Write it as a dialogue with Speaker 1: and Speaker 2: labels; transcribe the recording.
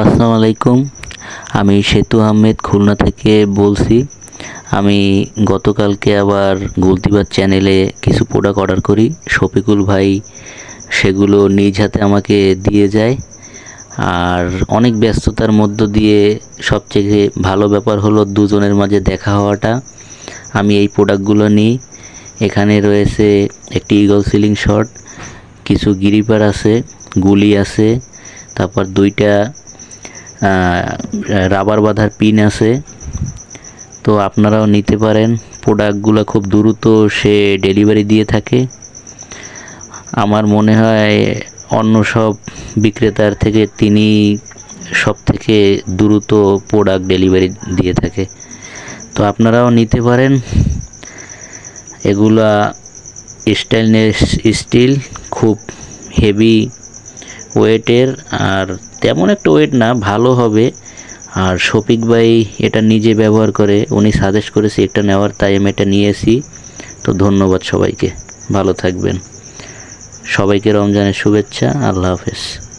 Speaker 1: আসসালামু আলাইকুম। আমি সেতু আহমেদ, খুলনা থেকে বলছি। আমি গতকালকে আবার গুলতিবাদ চ্যানেলে কিছু প্রোডাক্ট অর্ডার করি। শফিকুল ভাই সেগুলো নিজ হাতে আমাকে দিয়ে যায়। আর অনেক ব্যস্ততার মধ্য দিয়ে সবচেয়ে ভালো ব্যাপার হলো দুজনের মাঝে দেখা হওয়াটা। আমি এই প্রোডাক্টগুলো নিই। এখানে রয়েছে একটি ইগল সিলিং শট কিছু গিরিপার আছে, গুলি আছে, তারপর দুইটা রাবার বাঁধার পিন আছে। তো আপনারাও নিতে পারেন। প্রোডাক্টগুলো খুব দ্রুত সে ডেলিভারি দিয়ে থাকে। আমার মনে হয় অন্য সব বিক্রেতার থেকে তিনি সব থেকে দ্রুত প্রোডাক্ট ডেলিভারি দিয়ে থাকে। তো আপনারাও নিতে পারেন। এগুলা স্টেনলেস স্টিল, খুব হেভি ওয়েটের আর তেমন একটা ওয়েট না, ভালো হবে। আর শফিক ভাই এটা নিজে ব্যবহার করে, উনি সাজেস্ট করেছে এটা নেওয়ার, তাই আমি এটা নিয়ে নিয়েছি তো ধন্যবাদ সবাইকে, ভালো থাকবেন। সবাইকে রমজানের শুভেচ্ছা, আল্লাহ হাফেজ।